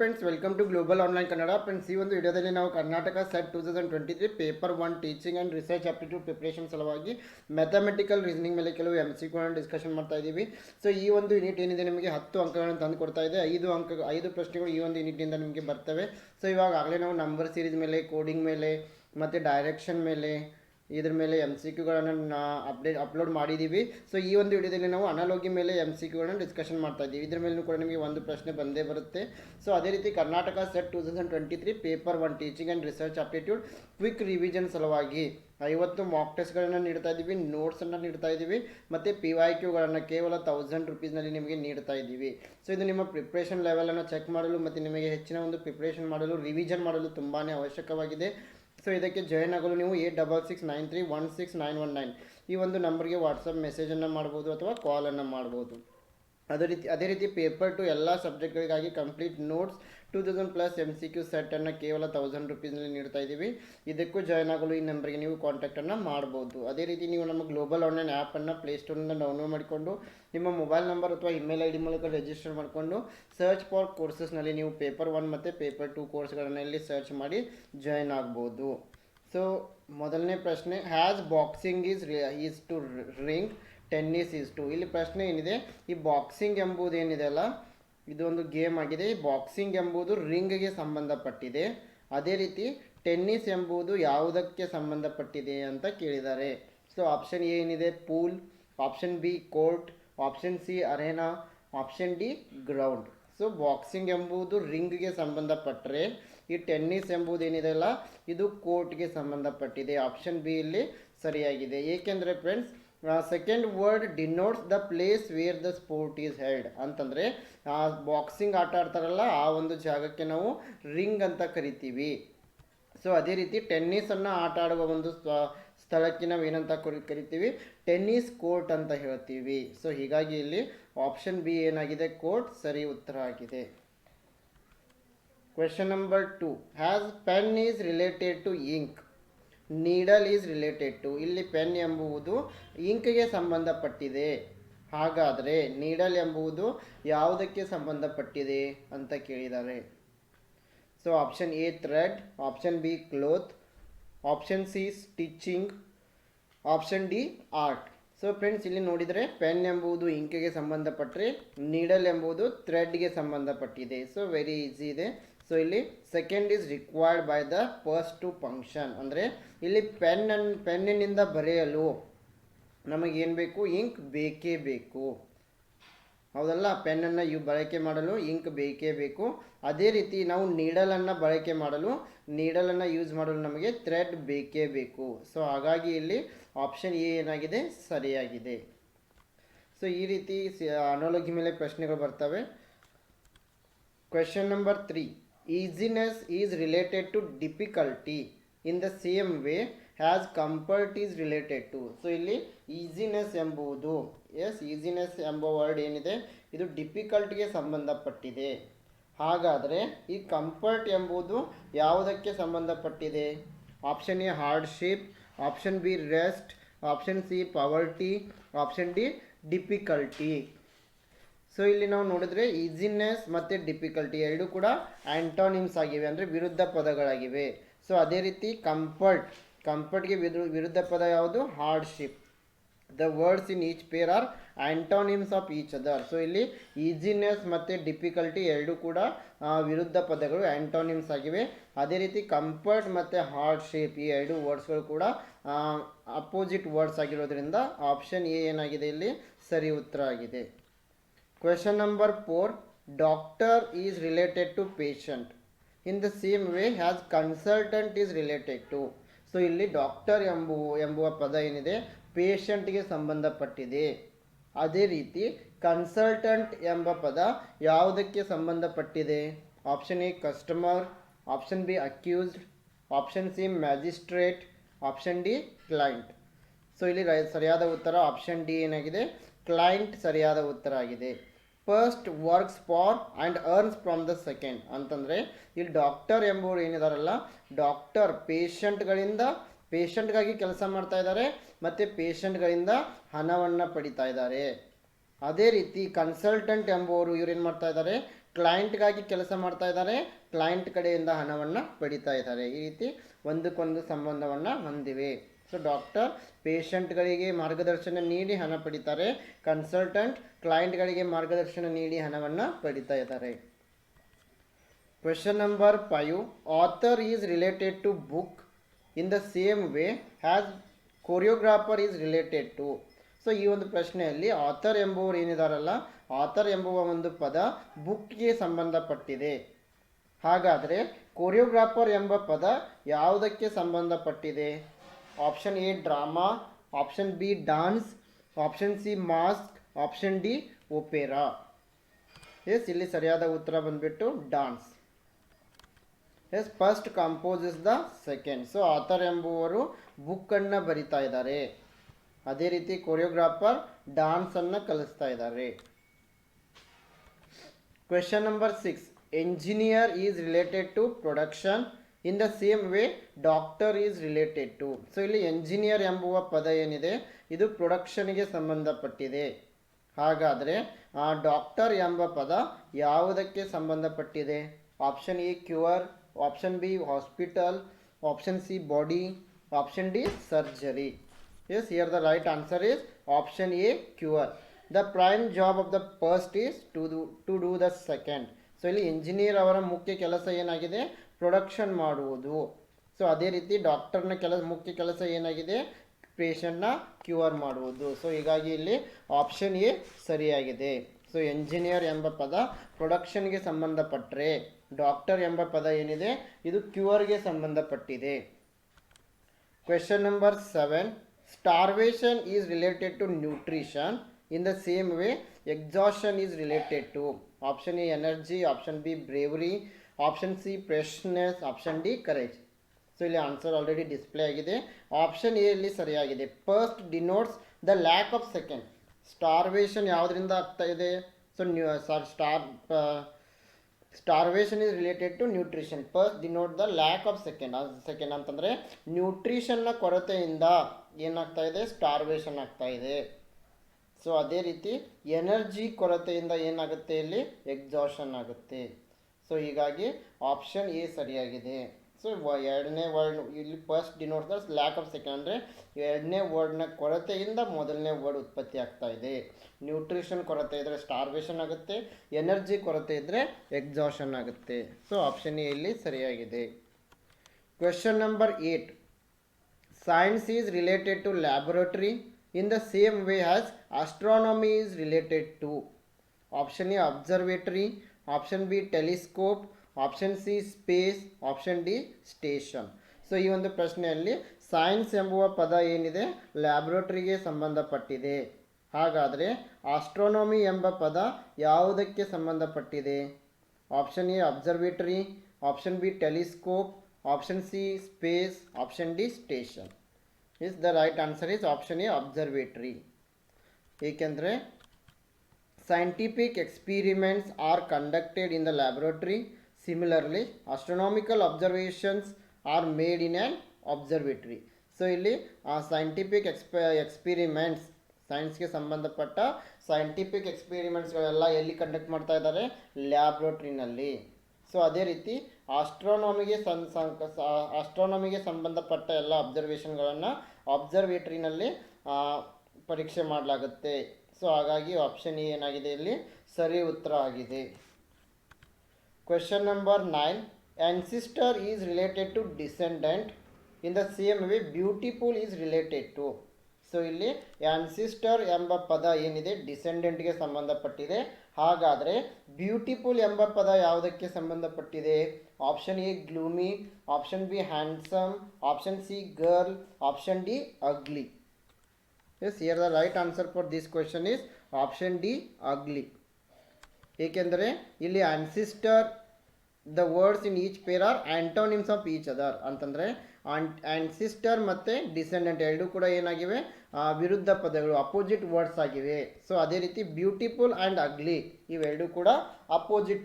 Friends welcome to global online Kannada friends ಈ ಒಂದು ವಿಡಿಯೋದಲ್ಲಿ ನಾವು Karnataka set two thousand twenty three paper one teaching and research aptitude preparation ಸಲುವಾಗಿ mathematical reasoning ಮೇಲೆ ಕೆಲವು M C ಗಳನ್ನು ಡಿಸ್ಕಷನ್ ಮಾಡ್ತಾ ಇದ್ದೀವಿ. ಸೊ ಈ ಒಂದು ಯೂನಿಟ್ ಏನಿದೆ ನಿಮಗೆ ಹತ್ತು ಅಂಕಗಳನ್ನು ತಂದು ಕೊಡ್ತಾ ಇದೆ. ಐದು ಅಂಕ, ಐದು ಪ್ರಶ್ನೆಗಳು ಈ ಒಂದು ಯೂನಿಟ್ನಿಂದ ನಿಮಗೆ ಬರ್ತವೆ. ಸೊ ಇವಾಗ ಆಗಲೇ ನಾವು ನಂಬರ್ ಸೀರೀಸ್ ಮೇಲೆ ಕೋಡಿಂಗ್ ಮೇಲೆ, ಮತ್ತು ಡೈರೆಕ್ಷನ್ ಮೇಲೆ ಇದ್ರ ಮೇಲೆ ಎಂ ಸಿ ಕ್ಯೂಗಳನ್ನು ಅಪ್ಡೇಟ್ ಅಪ್ಲೋಡ್ ಮಾಡಿದ್ದೀವಿ ಸೊ ಈ ಒಂದು ವಿಡಿಯೋದಲ್ಲಿ ನಾವು ಅನಾಲೋಗಿ ಮೇಲೆ ಎಂ ಸಿ ಕ್ಯೂಗಳನ್ನು ಡಿಸ್ಕಷನ್ ಮಾಡ್ತಾ ಇದ್ದೀವಿ. ಇದ್ರ ಮೇಲೂ ಕೂಡ ನಿಮಗೆ ಒಂದು ಪ್ರಶ್ನೆ ಬಂದೇ ಬರುತ್ತೆ. ಸೊ ಅದೇ ರೀತಿ Karnataka set two thousand twenty three paper one teaching and research aptitude quick revision ಸಲುವಾಗಿ ಐವತ್ತು ಮಾಕ್ ಟೆಸ್ಟ್ಗಳನ್ನು ನೀಡ್ತಾ ಇದ್ದೀವಿ ನೋಟ್ಸನ್ನು ನೀಡ್ತಾ ಇದ್ದೀವಿ, ಮತ್ತು ಪಿ ವೈ ಕ್ಯೂಗಳನ್ನು ಕೇವಲ ತೌಸಂಡ್ ರುಪೀಸ್ನಲ್ಲಿ ನಿಮಗೆ ನೀಡ್ತಾ ಇದ್ದೀವಿ. ಸೊ ಇದು ನಿಮ್ಮ ಪ್ರಿಪ್ರೇಷನ್ ಲೆವೆಲನ್ನು ಚೆಕ್ ಮಾಡಲು ಮತ್ತು ನಿಮಗೆ ಹೆಚ್ಚಿನ ಒಂದು ಪ್ರಿಪ್ರೇಷನ್ ಮಾಡಲು ರಿವಿಷನ್ ಮಾಡಲು ತುಂಬಾ ಅವಶ್ಯಕವಾಗಿದೆ. ಸೊ ಇದಕ್ಕೆ ಜಾಯ್ನ್ ಆಗಲು ನೀವು eight double six nine three one six nine one nine ಈ ಒಂದು ನಂಬರ್ಗೆ ವಾಟ್ಸಪ್ ಮೆಸೇಜನ್ನು ಮಾಡ್ಬೋದು ಅಥವಾ ಕಾಲನ್ನು ಮಾಡ್ಬೋದು. ಅದೇ ರೀತಿ ಅದೇ ರೀತಿ ಪೇಪರ್ ಟು ಎಲ್ಲ ಸಬ್ಜೆಕ್ಟ್ಗಳಿಗಾಗಿ complete notes two thousand plus M C Q ಸೆಟ್ಟನ್ನು ಕೇವಲ ತೌಸಂಡ್ ರುಪೀಸ್ನಲ್ಲಿ ನೀಡ್ತಾ ಇದ್ದೀವಿ. ಇದಕ್ಕೂ ಜಾಯ್ನ್ ಆಗಲು ಈ ನಂಬರ್ಗೆ ನೀವು ಕಾಂಟ್ಯಾಕ್ಟನ್ನು ಮಾಡ್ಬೋದು. ಅದೇ ರೀತಿ ನೀವು ನಮ್ಮ ಗ್ಲೋಬಲ್ ಆನ್ಲೈನ್ ಆ್ಯಪನ್ನು ಪ್ಲೇಸ್ಟೋರ್ನಿಂದ ಡೌನ್ಲೋಡ್ ಮಾಡಿಕೊಂಡು, ನಿಮ್ಮ ಮೊಬೈಲ್ ನಂಬರ್ ಅಥವಾ ಇಮೇಲ್ ಐ ಡಿ ಮೂಲಕ ರಿಜಿಸ್ಟರ್ ಮಾಡಿಕೊಂಡು ಸರ್ಚ್ ಫಾರ್ ಕೋರ್ಸಸ್ನಲ್ಲಿ ನೀವು ಪೇಪರ್ ಒನ್ ಮತ್ತು ಪೇಪರ್ ಟೂ ಕೋರ್ಸ್ಗಳನ್ನು ಇಲ್ಲಿ ಸರ್ಚ್ ಮಾಡಿ ಜಾಯ್ನ್ ಆಗ್ಬೋದು. ಸೊ ಮೊದಲನೇ ಪ್ರಶ್ನೆ has boxing is is to ring tennis is to ಇಲ್ಲಿ ಪ್ರಶ್ನೆ ಏನಿದೆ? ಈ ಬಾಕ್ಸಿಂಗ್ ಎಂಬುದೇನಿದೆ ಅಲ್ಲ? ಇದು ಒಂದು ಗೇಮ್ ಆಗಿದೆ. ಬಾಕ್ಸಿಂಗ್ ಎಂಬುದು ರಿಂಗ್ಗೆ ಸಂಬಂಧಪಟ್ಟಿದೆ. ಅದೇ ರೀತಿ ಟೆನ್ನಿಸ್ ಎಂಬುದು ಯಾವುದಕ್ಕೆ ಸಂಬಂಧಪಟ್ಟಿದೆ ಅಂತ ಕೇಳಿದ್ದಾರೆ. ಸೊ ಆಪ್ಷನ್ ಎ ಏನಿದೆ? Pool option B court option C arena option D ground so boxing ಎಂಬುದು ರಿಂಗ್ಗೆ ಸಂಬಂಧಪಟ್ಟರೆ ಈ ಟೆನ್ನಿಸ್ ಎಂಬುದು ಏನಿದೆ ಅಲ್ಲ ಇದು ಕೋರ್ಟ್ಗೆ ಸಂಬಂಧಪಟ್ಟಿದೆ. ಆಪ್ಷನ್ ಬಿ ಇಲ್ಲಿ ಸರಿಯಾಗಿದೆ. ಏಕೆಂದರೆ friends second word denotes the place where the sport is held ಅಂತಂದರೆ ಬಾಕ್ಸಿಂಗ್ ಆಟ ಆಡ್ತಾರಲ್ಲ, ಆ ಒಂದು ಜಾಗಕ್ಕೆ ನಾವು ರಿಂಗ್ ಅಂತ ಕರಿತೀವಿ. ಸೊ ಅದೇ ರೀತಿ ಟೆನ್ನಿಸನ್ನು ಆಟ ಆಡುವ ಒಂದು ಸ್ಥಳಕ್ಕೆ ನಾವು ಏನಂತ ಕರಿ- ಕರಿತೀವಿ? ಟೆನ್ನಿಸ್ ಕೋರ್ಟ್ ಅಂತ ಹೇಳ್ತೀವಿ. ಸೊ ಹೀಗಾಗಿ ಇಲ್ಲಿ ಆಪ್ಷನ್ ಬಿ ಏನಾಗಿದೆ? ಕೋರ್ಟ್ ಸರಿ ಉತ್ತರ ಆಗಿದೆ. Question number two has pen is related to ink needle is related to, ಇಲ್ಲಿ ಪೆನ್ ಎಂಬುವುದು ಇಂಕ್ಗೆ ಸಂಬಂಧಪಟ್ಟಿದೆ. ಹಾಗಾದರೆ ನೀಡಲ್ ಎಂಬುವುದು ಯಾವುದಕ್ಕೆ ಸಂಬಂಧಪಟ್ಟಿದೆ ಅಂತ ಕೇಳಿದ್ದಾರೆ. So option A thread option B cloth option C stitching option D art so friends ಇಲ್ಲಿ ನೋಡಿದರೆ ಪೆನ್ ಎಂಬುದು ಇಂಕ್ಗೆ ಸಂಬಂಧಪಟ್ಟರೆ ನೀಡಲ್ ಎಂಬುದು ಥ್ರೆಡ್ಗೆ ಸಂಬಂಧಪಟ್ಟಿದೆ. ಸೊ ವೆರಿ ಈಸಿ ಇದೆ. ಸೊ ಇಲ್ಲಿ second is required by the first to function ಅಂದರೆ ಇಲ್ಲಿ ಪೆನ್ ಪೆನ್ನಿನಿಂದ ಬರೆಯಲು ನಮಗೇನು ಬೇಕು? ಇಂಕ್ ಬೇಕೇ ಬೇಕು. ಹೌದಲ್ಲ? ಪೆನ್ನನ್ನು ಇವು ಬಳಕೆ ಮಾಡಲು ಇಂಕ್ ಬೇಕೇ ಬೇಕು. ಅದೇ ರೀತಿ ನಾವು ನೀಡಲನ್ನು ಬಳಕೆ ಮಾಡಲು ನೀಡಲನ್ನು ಯೂಸ್ ಮಾಡಲು ನಮಗೆ ಥ್ರೆಡ್ ಬೇಕೇ ಬೇಕು. ಸೊ ಹಾಗಾಗಿ ಇಲ್ಲಿ ಆಪ್ಷನ್ ಎ ಏನಾಗಿದೆ? ಸರಿಯಾಗಿದೆ. ಸೊ ಈ ರೀತಿ ಅನಾಲಜಿ ಮೇಲೆ ಪ್ರಶ್ನೆಗಳು ಬರ್ತವೆ. Question number three easiness is related to difficulty in the same way has comfort is related to so ಇಲ್ಲಿ ಈಸಿನೆಸ್ ಎಂಬುದು ಎಸ್ ಈಸಿನೆಸ್ ಎಂಬ ವರ್ಡ್ ಏನಿದೆ? ಇದು ಡಿಫಿಕಲ್ಟ್ಗೆ ಸಂಬಂಧಪಟ್ಟಿದೆ. ಹಾಗಾದರೆ, ಈ ಕಂಫರ್ಟ್ ಎಂಬುದು ಯಾವುದಕ್ಕೆ ಸಂಬಂಧಪಟ್ಟಿದೆ? Option A hardship option B rest option C poverty option D difficulty so ಇಲ್ಲಿ ನಾವು ನೋಡಿದ್ರೆ ಈಸಿನೆಸ್ ಮತ್ತು ಡಿಫಿಕಲ್ಟಿ ಎರಡು ಕೂಡ ಆಂಟೋನಿಮ್ಸ್ ಆಗಿವೆ, ಅಂದರೆ ವಿರುದ್ಧ ಪದಗಳಾಗಿವೆ. ಸೊ ಅದೇ ರೀತಿ ಕಂಫರ್ಟ್ ಕಂಫರ್ಟ್ಗೆ ವಿರು, ವಿರುದ್ಧ ಪದ ಯಾವುದು? Hardship the words in each pair are antonyms of each other so ಇಲ್ಲಿ ಈಸಿನೆಸ್ ಮತ್ತು ಡಿಫಿಕಲ್ಟಿ ಎರಡು ಕೂಡ ವಿರುದ್ಧ ಪದಗಳು ಆಂಟೋನಿಮ್ಸ್ ಆಗಿವೆ. ಅದೇ ರೀತಿ ಕಂಫರ್ಟ್ ಮತ್ತು ಹಾರ್ಡ್ಶಿಪ್ ಈ ಎರಡು ವರ್ಡ್ಸ್ಗಳು ಕೂಡ ಅಪೋಸಿಟ್ ವರ್ಡ್ಸ್ ಆಗಿರೋದ್ರಿಂದ ಆಪ್ಷನ್ ಎ ಏನಾಗಿದೆ ಇಲ್ಲಿ? ಸರಿ ಉತ್ತರ ಆಗಿದೆ. Question number 4. Doctor is related to patient in the same way has consultant is related to so ಇಲ್ಲಿ ಡಾಕ್ಟರ್ ಎಂಬು, ಎಂಬುವ ಪದ ಏನಿದೆ? ಪೇಷಂಟ್ಗೆ ಸಂಬಂಧಪಟ್ಟಿದೆ. ಅದೇ ರೀತಿ ಕನ್ಸಲ್ಟೆಂಟ್ ಎಂಬ ಪದ ಯಾವುದಕ್ಕೆ ಸಂಬಂಧಪಟ್ಟಿದೆ? Option A customer option B accused option C magistrate option D client so ಇಲ್ಲಿ ಸರಿಯಾದ ಉತ್ತರ ಆಪ್ಷನ್ ಡಿ ಏನಾಗಿದೆ? ಕ್ಲೈಂಟ್ ಸರಿಯಾದ ಉತ್ತರ ಆಗಿದೆ. First works for and earns from the second ಅಂತಂದರೆ, ಇಲ್ಲಿ ಡಾಕ್ಟರ್ ಎಂಬುವರು ಏನಿದಾರಲ್ಲ ಡಾಕ್ಟರ್ ಪೇಷಂಟ್ಗಳಿಂದ ಪೇಷಂಟ್ಗಾಗಿ ಕೆಲಸ ಮಾಡ್ತಾ ಇದ್ದಾರೆ, ಮತ್ತು ಪೇಷಂಟ್ಗಳಿಂದ ಹಣವನ್ನು ಪಡಿತಾ ಇದ್ದಾರೆ. ಅದೇ ರೀತಿ ಕನ್ಸಲ್ಟೆಂಟ್ ಎಂಬುವರು ಇವ್ರು ಏನು ಮಾಡ್ತಾ ಇದ್ದಾರೆ ಕ್ಲೈಂಟ್ಗಾಗಿ ಕೆಲಸ ಮಾಡ್ತಾ ಇದ್ದಾರೆ ಕ್ಲೈಂಟ್ ಕಡೆಯಿಂದ ಹಣವನ್ನು ಪಡಿತಾ ಇದ್ದಾರೆ. ಈ ರೀತಿ ಒಂದಕ್ಕೊಂದು ಸಂಬಂಧವನ್ನು ಹೊಂದಿವೆ. ಸೊ ಡಾಕ್ಟರ್ ಪೇಷಂಟ್ಗಳಿಗೆ ಮಾರ್ಗದರ್ಶನ ನೀಡಿ ಹಣ ಪಡಿತಾರೆ. ಕನ್ಸಲ್ಟೆಂಟ್ ಕ್ಲೈಂಟ್ಗಳಿಗೆ ಮಾರ್ಗದರ್ಶನ ನೀಡಿ ಹಣವನ್ನು ಪಡಿತಾ ಇದ್ದಾರೆ. Question number five author is related to book in the same way has choreographer is related to so ಈ ಒಂದು ಪ್ರಶ್ನೆಯಲ್ಲಿ ಆಥರ್ ಎಂಬುವರು ಏನಿದಾರಲ್ಲ? ಆಥರ್ ಎಂಬುವ ಒಂದು ಪದ ಬುಕ್ಗೆ ಸಂಬಂಧಪಟ್ಟಿದೆ. ಹಾಗಾದರೆ ಕೊರಿಯೋಗ್ರಾಫರ್ ಎಂಬ ಪದ ಯಾವುದಕ್ಕೆ ಸಂಬಂಧಪಟ್ಟಿದೆ? Option A drama option B dance option C mask option D opera as ಇಲ್ಲಿ ಸರಿಯಾದ ಉತ್ತರ ಬಂದ್ಬಿಟ್ಟು dance as first composes the second so author ಎಂಬುವರು ಬುಕ್ಕನ್ನು ಬರಿತಾ ಇದ್ದಾರೆ. ಅದೇ ರೀತಿ ಕೊರಿಯೋಗ್ರಾಫರ್ ಡಾನ್ಸನ್ನು ಕಲಿಸ್ತಾ ಇದ್ದಾರೆ. Question number six engineer is related to production in the same way doctor is related to so ಇಲ್ಲಿ ಎಂಜಿನಿಯರ್ ಎಂಬುವ ಪದ ಏನಿದೆ? ಇದು ಪ್ರೊಡಕ್ಷನ್ಗೆ ಸಂಬಂಧಪಟ್ಟಿದೆ. ಹಾಗಾದರೆ ಡಾಕ್ಟರ್ ಎಂಬ ಪದ ಯಾವುದಕ್ಕೆ ಸಂಬಂಧಪಟ್ಟಿದೆ? Option A cure option B hospital option C body option D surgery as here the right answer is option A cure the prime job of the first is to to do the second so ಇಲ್ಲಿ engineer ಅವರ ಮುಖ್ಯ ಕೆಲಸ ಏನಾಗಿದೆ? Production ಮಾಡುವುದು. So ಅದೇ ರೀತಿ ಡಾಕ್ಟರ್ನ ಕೆಲಸ, ಮುಖ್ಯ ಕೆಲಸ ಏನಾಗಿದೆ? ಪೇಷಂಟ್ನ ಕ್ಯೂರ್ ಮಾಡುವುದು. ಸೊ ಹೀಗಾಗಿ ಇಲ್ಲಿ ಆಪ್ಷನ್ ಎ ಸರಿಯಾಗಿದೆ. ಸೊ ಎಂಜಿನಿಯರ್ ಎಂಬ ಪದ ಪ್ರೊಡಕ್ಷನ್ಗೆ ಸಂಬಂಧಪಟ್ಟರೆ ಡಾಕ್ಟರ್ ಎಂಬ ಪದ ಏನಿದೆ? ಇದು ಕ್ಯೂರ್ಗೆ ಸಂಬಂಧಪಟ್ಟಿದೆ. Question number seven starvation is related to nutrition in the same way exhaustion is related to option A energy option B bravery option C freshness option D courage so ಇಲ್ಲಿ answer already display ಆಗಿದೆ. Option A ಇಲ್ಲಿ ಸರಿಯಾಗಿದೆ. First denotes the lack of second starvation ಯಾವುದರಿಂದ ಆಗ್ತಾ ಇದೆ? So new sorry star starvation is related to nutrition first denote the lack of second second ಅಂತಂದರೆ ನ್ಯೂಟ್ರಿಷನ್ನ ಕೊರತೆಯಿಂದ ಏನಾಗ್ತಾ ಇದೆ? ಸ್ಟಾರ್ವೇಷನ್ ಆಗ್ತಾ ಇದೆ. ಸೊ ಅದೇ ರೀತಿ ಎನರ್ಜಿ ಕೊರತೆಯಿಂದ ಏನಾಗುತ್ತೆ ಇಲ್ಲಿ? ಎಕ್ಸಾಷನ್ ಆಗುತ್ತೆ. ಸೊ ಹೀಗಾಗಿ ಆಪ್ಷನ್ ಎ ಸರಿಯಾಗಿದೆ. ಸೊ ಎರಡನೇ ವರ್ಡ್ ಇಲ್ಲಿ first denote the lack of second ಅಂದರೆ ಎರಡನೇ ವರ್ಡ್ನ ಕೊರತೆಯಿಂದ ಮೊದಲನೇ ವರ್ಡ್ ಉತ್ಪತ್ತಿ ಆಗ್ತಾ ಇದೆ. ನ್ಯೂಟ್ರಿಷನ್ ಕೊರತೆ ಇದ್ದರೆ ಸ್ಟಾರ್ವೇಷನ್ ಆಗುತ್ತೆ ಎನರ್ಜಿ ಕೊರತೆ ಇದ್ದರೆ ಎಕ್ಸಾಷನ್ ಆಗುತ್ತೆ. ಸೊ ಆಪ್ಷನ್ ಎ ಇಲ್ಲಿ ಸರಿಯಾಗಿದೆ. Question number eight science is related to laboratory in the same way as astronomy is related to option A observatory. Option B telescope option C space option D station so ಈ ಒಂದು ಪ್ರಶ್ನೆಯಲ್ಲಿ science ಎಂಬುವ ಪದ ಏನಿದೆ? ಲ್ಯಾಬ್ರೋಟ್ರಿಗೆ ಸಂಬಂಧಪಟ್ಟಿದೆ. ಹಾಗಾದರೆ astronomy ಎಂಬ ಪದ ಯಾವುದಕ್ಕೆ ಸಂಬಂಧಪಟ್ಟಿದೆ? Option A observatory option B telescope option C space option D station is the right answer is option A observatory ಏಕೆಂದರೆ scientific experiments are conducted in the laboratory. Similarly, astronomical observations are made in an observatory. So ಇಲ್ಲಿ scientific ಎಕ್ಸ್ಪ experiments ಸೈನ್ಸ್ಗೆ ಸಂಬಂಧಪಟ್ಟ scientific ಎಕ್ಸ್ಪಿರಿಮೆಂಟ್ಸ್ಗಳೆಲ್ಲ ಎಲ್ಲಿ conduct ಮಾಡ್ತಾ ಇದ್ದಾರೆ? ಲ್ಯಾಬ್ರೋಟ್ರಿನಲ್ಲಿ so ಅದೇ ರೀತಿ ಆಸ್ಟ್ರೋನಾಮಿಗೆ ಸಂ ಆಸ್ಟ್ರೋನಾಮಿಗೆ ಸಂಬಂಧಪಟ್ಟ ಎಲ್ಲ ಅಬ್ಸರ್ವೇಷನ್ಗಳನ್ನು ಅಬ್ಸರ್ವೇಟ್ರಿನಲ್ಲಿ ಪರೀಕ್ಷೆ ಮಾಡಲಾಗುತ್ತೆ. ಸೊ ಹಾಗಾಗಿ ಆಪ್ಷನ್ ಎ ಏನಾಗಿದೆ ಇಲ್ಲಿ? ಸರಿ ಉತ್ತರ ಆಗಿದೆ. Question number nine sister is related to descendant in the same way beautiful is related to so ಇಲ್ಲಿ ಆನ್ಸಿಸ್ಟರ್ ಎಂಬ ಪದ ಏನಿದೆ? ಡಿಸೆಂಡೆಂಟ್ಗೆ ಸಂಬಂಧಪಟ್ಟಿದೆ. ಹಾಗಾದರೆ ಬ್ಯೂಟಿಫುಲ್ ಎಂಬ ಪದ ಯಾವುದಕ್ಕೆ ಸಂಬಂಧಪಟ್ಟಿದೆ? Option A gloomy option B handsome option C girl option D ugly yes here the right answer for this question is option D ugly ಏಕೆಂದರೆ ಇಲ್ಲಿ ancestor the words in each pair are antonyms of each other ಅಂತಂದರೆ ancestor ಮತ್ತು descendant ಎರಡೂ ಕೂಡ ಏನಾಗಿವೆ? ವಿರುದ್ಧ ಪದಗಳು opposite words ಆಗಿವೆ. So ಅದೇ ರೀತಿ ಬ್ಯೂಟಿಫುಲ್ ಆ್ಯಂಡ್ ಅಗ್ಲಿ ಇವೆರಡೂ ಕೂಡ ಅಪೋಸಿಟ್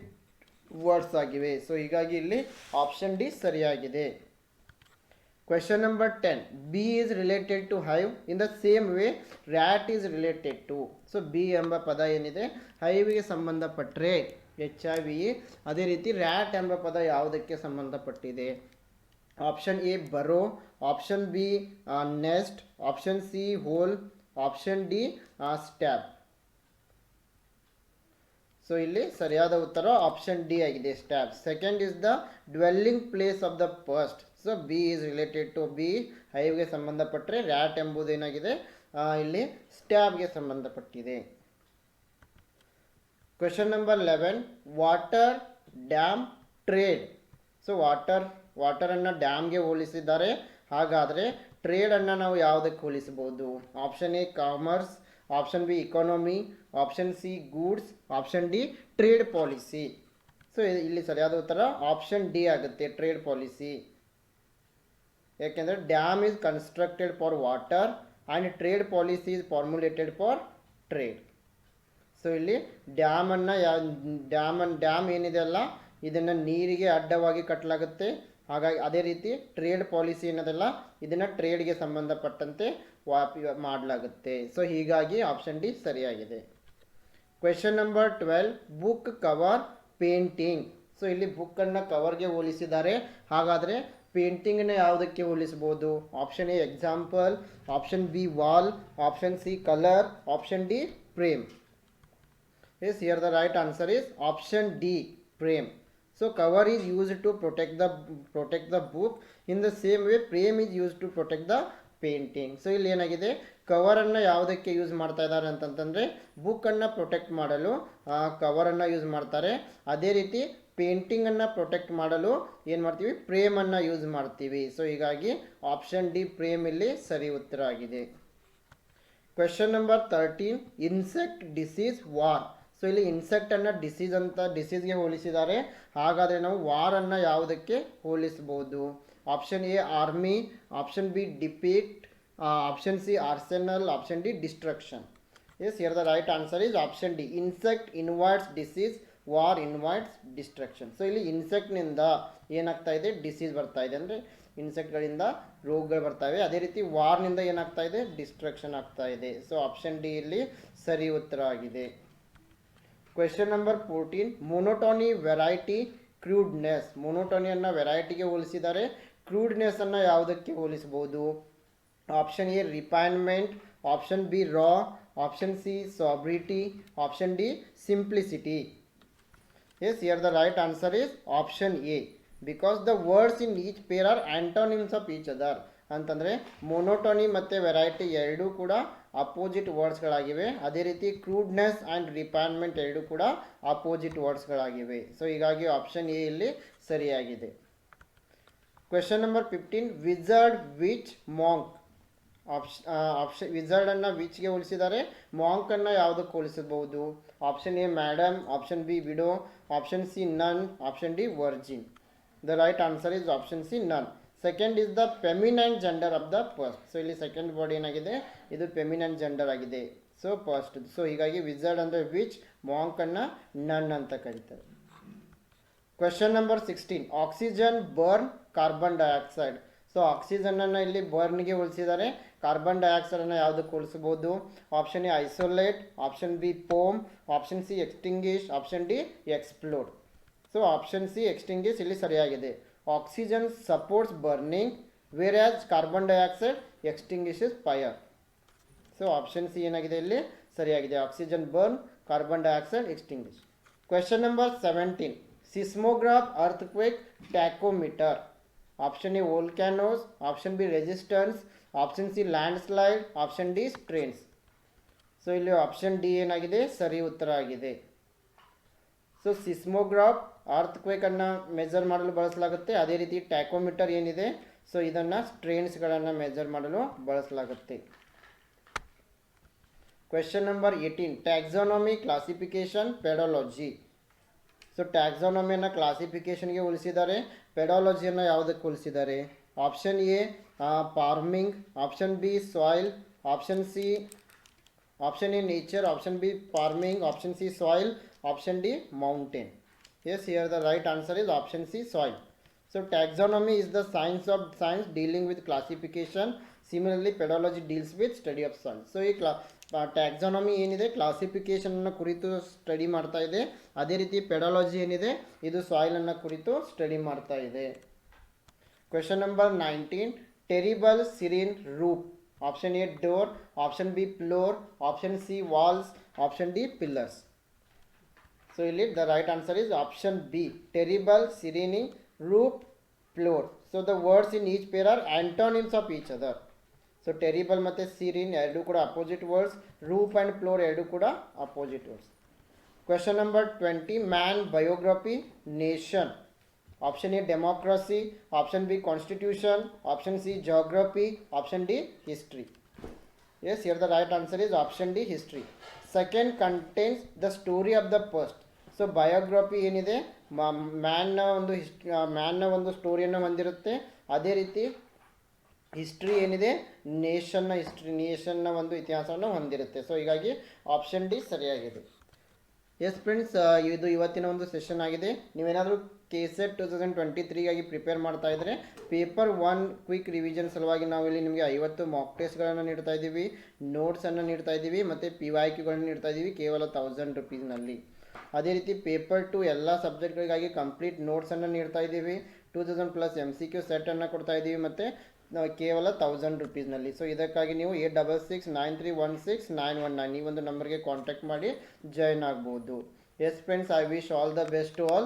ವರ್ಡ್ಸ್ ಆಗಿವೆ. ಸೊ ಹೀಗಾಗಿ ಇಲ್ಲಿ ಆಪ್ಷನ್ ಡಿ ಸರಿಯಾಗಿದೆ. Question number 10. B is related to hive in the same way rat is related to. So B ಎಂಬ ಪದ ಏನಿದೆ? ಹೈವಿಗೆ ಸಂಬಂಧಪಟ್ಟರೆ ಎಚ್ ಐ ವಿ ಅದೇ ರೀತಿ ರ್ಯಾಟ್ ಎಂಬ ಪದ ಯಾವುದಕ್ಕೆ ಸಂಬಂಧಪಟ್ಟಿದೆ? Option A burrow option B nest option C hole option D stab so ಇಲ್ಲಿ ಸರಿಯಾದ ಉತ್ತರ ಆಪ್ಷನ್ ಡಿ ಆಗಿದೆ stab second is the dwelling place of the first so B is related to B ಹೈವ್ಗೆ ಸಂಬಂಧಪಟ್ಟರೆ rat ಎಂಬುದೇನಾಗಿದೆ ಏನಾಗಿದೆ? ಇಲ್ಲಿ ಸ್ಟ್ಯಾಬ್ಗೆ ಸಂಬಂಧಪಟ್ಟಿದೆ. Question number eleven water dam trade so water ವಾಟರನ್ನು ಡ್ಯಾಮ್ಗೆ ಹೋಲಿಸಿದ್ದಾರೆ ಹಾಗಾದರೆ ಟ್ರೇಡನ್ನು ನಾವು ಯಾವುದಕ್ಕೆ ಹೋಲಿಸಬಹುದು? Option A commerce option B economy option C goods option D trade policy so ಇಲ್ಲಿ ಸರಿಯಾದ ಉತ್ತರ ಆಪ್ಷನ್ ಡಿ ಆಗುತ್ತೆ ಟ್ರೇಡ್ ಪಾಲಿಸಿ ಯಾಕೆಂದರೆ dam is constructed for water and trade policy is formulated for trade so ಇಲ್ಲಿ ಡ್ಯಾಮನ್ನು ಯಾ, Daman, dam ಏನಿದೆ ಅಲ್ಲ, ಇದನ್ನು ನೀರಿಗೆ ಅಡ್ಡವಾಗಿ ಕಟ್ಟಲಾಗುತ್ತೆ ಹಾಗಾಗಿ ಅದೇ ರೀತಿ ಟ್ರೇಡ್ ಪಾಲಿಸಿ ಅನ್ನೋದೆಲ್ಲ ಇದನ್ನು ಟ್ರೇಡ್ಗೆ ಸಂಬಂಧಪಟ್ಟಂತೆ ವಾಪಿ ಮಾಡಲಾಗುತ್ತೆ. ಸೊ ಹೀಗಾಗಿ ಆಪ್ಷನ್ ಡಿ ಸರಿಯಾಗಿದೆ. Question number twelve book cover painting so ಇಲ್ಲಿ ಬುಕ್ಕನ್ನು ಕವರ್ಗೆ ಹೋಲಿಸಿದ್ದಾರೆ ಹಾಗಾದರೆ ಪೇಂಟಿಂಗ್ನ ಯಾವುದಕ್ಕೆ ಹೋಲಿಸಬಹುದು option A example option B wall option C colour option D frame yes here the right answer is option D frame so cover is use to protect the protect the book in the same way frame is use to protect the painting so ಇಲ್ಲಿ ಏನಾಗಿದೆ? ಕವರನ್ನು ಯಾವುದಕ್ಕೆ use ಮಾಡ್ತಾ ಇದ್ದಾರೆ ಅಂತಂತಂದರೆ ಬುಕ್ಕನ್ನು protect ಮಾಡಲು ಕವರನ್ನು use ಮಾಡ್ತಾರೆ. ಅದೇ ರೀತಿ ಪೇಂಟಿಂಗನ್ನು ಪ್ರೊಟೆಕ್ಟ್ ಮಾಡಲು ಏನು ಮಾಡ್ತೀವಿ? ಪ್ರೇಮನ್ನು ಯೂಸ್ ಮಾಡ್ತೀವಿ. ಸೊ ಹೀಗಾಗಿ ಆಪ್ಷನ್ ಡಿ ಪ್ರೇಮ್ ಇಲ್ಲಿ ಸರಿ ಉತ್ತರ ಆಗಿದೆ. Question number thirteen insect disease war so ಇಲ್ಲಿ ಇನ್ಸೆಕ್ಟನ್ನು ಡಿಸೀಸ್ ಅಂತ ಡಿಸೀಸ್ಗೆ ಹೋಲಿಸಿದ್ದಾರೆ ಹಾಗಾದರೆ ನಾವು ವಾರನ್ನು ಯಾವುದಕ್ಕೆ ಹೋಲಿಸ್ಬೋದು? Option A army option B defeat option C arsenal option D destruction yes here the right answer is option D insect invites disease war invites destruction. So ಇಲ್ಲಿ ಇನ್ಸೆಕ್ಟ್ನಿಂದ ಏನಾಗ್ತಾ ಇದೆ? ಡಿಸೀಸ್ ಬರ್ತಾ ಇದೆ. ಅಂದರೆ ಇನ್ಸೆಕ್ಟ್ಗಳಿಂದ ರೋಗಗಳು ಬರ್ತಾವೆ ಅದೇ ರೀತಿ ವಾರ್ನಿಂದ ಏನಾಗ್ತಾ ಇದೆ? ಡಿಸ್ಟ್ರಕ್ಷನ್ ಆಗ್ತಾ ಇದೆ. ಸೊ ಆಪ್ಷನ್ ಡಿ ಇಲ್ಲಿ ಸರಿ ಉತ್ತರ ಆಗಿದೆ. Question number fourteen monotony variety crudeness ಮೊನೋಟೋನಿಯನ್ನು ವೆರೈಟಿಗೆ ಹೋಲಿಸಿದರೆ ಕ್ರೂಡ್ನೆಸ್ಸನ್ನು ಯಾವುದಕ್ಕೆ ಹೋಲಿಸಬಹುದು? Option A refinement option B raw option C sobriety option D simplicity Yes, here the right answer is option A. Because the words in each pair are antonyms of each other. ಅಂತಂದರೆ ಮೊನೋಟೋನಿ ಮತ್ತು variety ಎರಡೂ ಕೂಡ opposite ವರ್ಡ್ಸ್ಗಳಾಗಿವೆ ಅದೇ ರೀತಿ ಕ್ರೂಡ್ನೆಸ್ and refinement ಎರಡೂ ಕೂಡ opposite ವರ್ಡ್ಸ್ಗಳಾಗಿವೆ so ಹೀಗಾಗಿ ಆಪ್ಷನ್ ಎ ಇಲ್ಲಿ ಸರಿಯಾಗಿದೆ. Question number fifteen wizard witch monk ಆಪ್ಷ option ವಿಝರ್ಡನ್ನು ವಿಚ್ಗೆ ಹೋಲಿಸಿದ್ದಾರೆ ಮಾಂಕನ್ನು ಯಾವುದಕ್ಕೆ ಹೋಲಿಸಬಹುದು? Option A madam option B widow option C nun option D virgin the right answer is option C nun second is the feminine gender of the first so ಇಲ್ಲಿ second word ಏನಾಗಿದೆ? ಇದು feminine gender ಆಗಿದೆ. So first so ಹೀಗಾಗಿ wizard ಅಂದರೆ witch ಮಾಂಕನ್ನು ನನ್ ಅಂತ ಕರೀತಾರೆ. Question number sixteen oxygen burn carbon dioxide so ಆಕ್ಸಿಜನನ್ನು ಇಲ್ಲಿ ಬರ್ನ್ಗೆ ಹೋಲಿಸಿದ್ದಾರೆ ಕಾರ್ಬನ್ ಡೈಆಕ್ಸೈಡನ್ನು ಯಾವುದಕ್ಕೆ ಉಳಿಸ್ಬೋದು option A isolate option B foam option C extinguish option D explode so option C extinguish ಇಲ್ಲಿ ಸರಿಯಾಗಿದೆ. Oxygen supports burning whereas carbon dioxide extinguishes fire so option C ಏನಾಗಿದೆ ಇಲ್ಲಿ? ಸರಿಯಾಗಿದೆ. Oxygen burn carbon dioxide extinguish question number seventeen seismograph earthquake tachometer option A volcanoes option B resistance option C landslide option D strains so ಇಲ್ಲಿ option D ಏನಾಗಿದೆ? ಸರಿ ಉತ್ತರ ಆಗಿದೆ. So seismograph ಅರ್ಥಕ್ವೇಕನ್ನು measure ಮಾಡಲು ಬಳಸಲಾಗುತ್ತೆ. ಅದೇ ರೀತಿ ಟ್ಯಾಕೋಮೀಟರ್ ಏನಿದೆ? ಸೊ ಇದನ್ನು ಸ್ಟ್ರೇನ್ಸ್ಗಳನ್ನು ಮೆಜರ್ ಮಾಡಲು ಬಳಸಲಾಗುತ್ತೆ. Question number eighteen taxonomy classification pedology so ಟ್ಯಾಕ್ಸಾನಮಿಯನ್ನು ಕ್ಲಾಸಿಫಿಕೇಶನ್ಗೆ ಉಳಿಸಿದ್ದಾರೆ ಪೆಡಾಲಜಿಯನ್ನು ಯಾವುದಕ್ಕೆ ಉಳಿಸಿದ್ದಾರೆ option A farming option B soil option C option A nature option B farming option C soil option D mountain yes here the right answer is option C soil so taxonomy is the science of science dealing with classification. Similarly pedology deals with study of soil so ಈ ಕ್ಲಾ taxonomy ಏನಿದೆ? ಕ್ಲಾಸಿಫಿಕೇಷನನ್ನು ಕುರಿತು study ಮಾಡ್ತಾ ಇದೆ. ಅದೇ ರೀತಿ pedology ಏನಿದೆ? ಇದು ಸಾಯಿಲನ್ನು ಕುರಿತು ಸ್ಟಡಿ ಮಾಡ್ತಾ ಇದೆ. Question number nineteen terrible serene roof option A door option B floor option C walls option D pillars so ಇಲ್ಲಿ the right answer is option B terrible serene roof floor so the words in each pair are antonyms of each other so terrible ಮತ್ತು serene ಎರಡು ಕೂಡ opposite words roof and floor ಎರಡು ಕೂಡ opposite words question number twenty man biography nation option A democracy option B constitution option C geography option D history yes here the right answer is option D history second contains the story of the first so biography ಏನಿದೆ? ಮ್ಯಾನ್ನ ಒಂದು ಹಿಸ್ಟ್ ಮ್ಯಾನ್ನ ಒಂದು ಸ್ಟೋರಿಯನ್ನು ಹೊಂದಿರುತ್ತೆ. ಅದೇ ರೀತಿ history ಏನಿದೆ? ನೇಷನ್ನ history ನೇಷನ್ನ ಒಂದು ಇತಿಹಾಸವನ್ನು ಹೊಂದಿರುತ್ತೆ. ಸೊ ಹೀಗಾಗಿ ಆಪ್ಷನ್ ಡಿ ಸರಿಯಾಗಿದೆ. ಎಸ್ ಫ್ರೆಂಡ್ಸ್ ಇದು ಇವತ್ತಿನ ಒಂದು ಸೆಷನ್ ಆಗಿದೆ. ನೀವೇನಾದರೂ K set two thousand twenty ತ್ರೀಗಾಗಿ prepare ಮಾಡ್ತಾ ಇದ್ದರೆ ಪೇಪರ್ ಒನ್ ಕ್ವಿಕ್ ರಿವಿಷನ್ ಸಲುವಾಗಿ ನಾವು ಇಲ್ಲಿ ನಿಮಗೆ ಐವತ್ತು ಮಾಕ್ ಟೆಸ್ಟ್ಗಳನ್ನು ನೀಡ್ತಾ ಇದ್ದೀವಿ ನೋಟ್ಸನ್ನು ನೀಡ್ತಾ ಇದ್ದೀವಿ, ಮತ್ತು ಪಿ ವೈ ಕ್ಯೂಗಳನ್ನು ನೀಡ್ತಾ ಇದ್ದೀವಿ, ಕೇವಲ ತೌಸಂಡ್ ರುಪೀಸ್ನಲ್ಲಿ ಅದೇ ರೀತಿ ಪೇಪರ್ ಟು ಎಲ್ಲ ಸಬ್ಜೆಕ್ಟ್ಗಳಿಗಾಗಿ ಕಂಪ್ಲೀಟ್ ನೋಟ್ಸನ್ನು ನೀಡ್ತಾ ಇದ್ದೀವಿ. Two thousand plus M C Q ಸೆಟ್ಟನ್ನು ಕೊಡ್ತಾ ಇದ್ದೀವಿ, ಮತ್ತು ಕೇವಲ ತೌಸಂಡ್ ರುಪೀಸ್ನಲ್ಲಿ ಸೊ ಇದಕ್ಕಾಗಿ ನೀವು eight double six nine three one six nine one nine ಈ ಒಂದು ನಂಬರ್ಗೆ ಕಾಂಟ್ಯಾಕ್ಟ್ ಮಾಡಿ ಜಾಯ್ನ್ ಆಗ್ಬೋದು. Yes friends I wish all the best to all